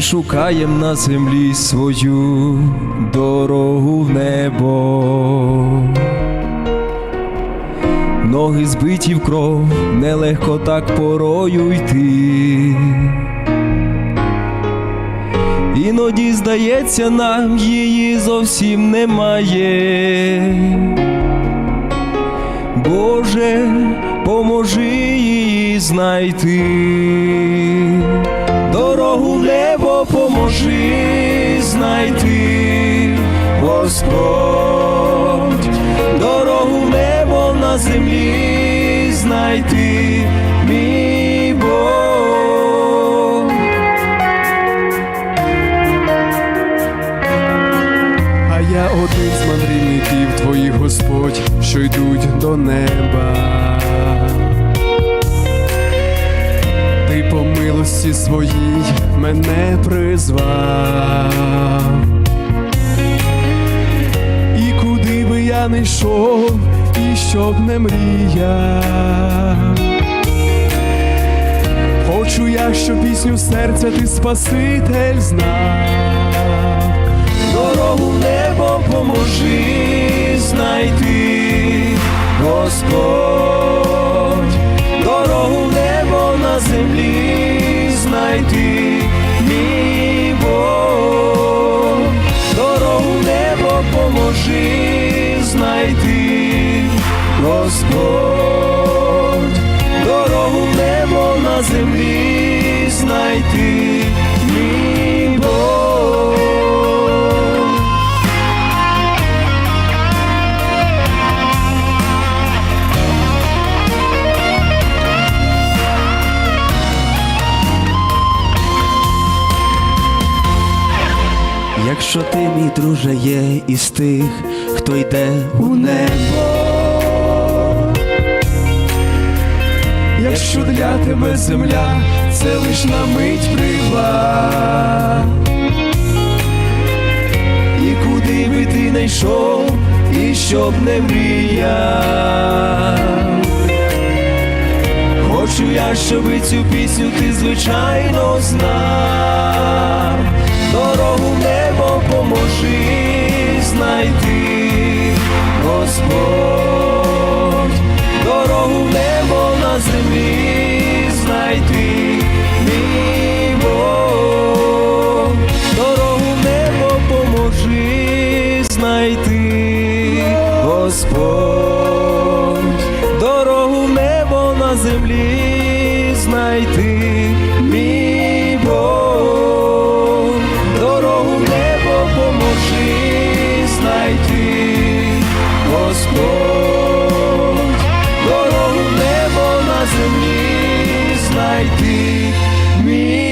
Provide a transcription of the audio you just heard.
ми шукаєм на землі свою дорогу в небо. Ноги збиті в кров, нелегко так порою йти. Іноді здається, нам її зовсім немає. Боже, поможи її знайти, небо знайти, Господь, дорогу в небо на землі знайти, мій Бог. А я один з мандрівників твоїх, Господь, що йдуть до неба. Милості своїй мене призвав. І куди би я не йшов, і щоб не мріяв. Хочу я, щоб пісню серця ти Спаситель знав. Поможи знайти, Господь, дорогу небо на землі знайти, Якщо ти, мій друже, є із тих, хто йде у небо, Якщо для тебе земля, це лиш на мить прива. і куди би ти не йшов, і щоб не мріяв. Хочу я, щоб цю пісню ти звичайно знав. Дорогу небо поможи знайти, Господь, дорогу небо на землі знайти, мій Бог, дорогу небо поможи знайти, Господь, дорогу небо на землі знайти, me.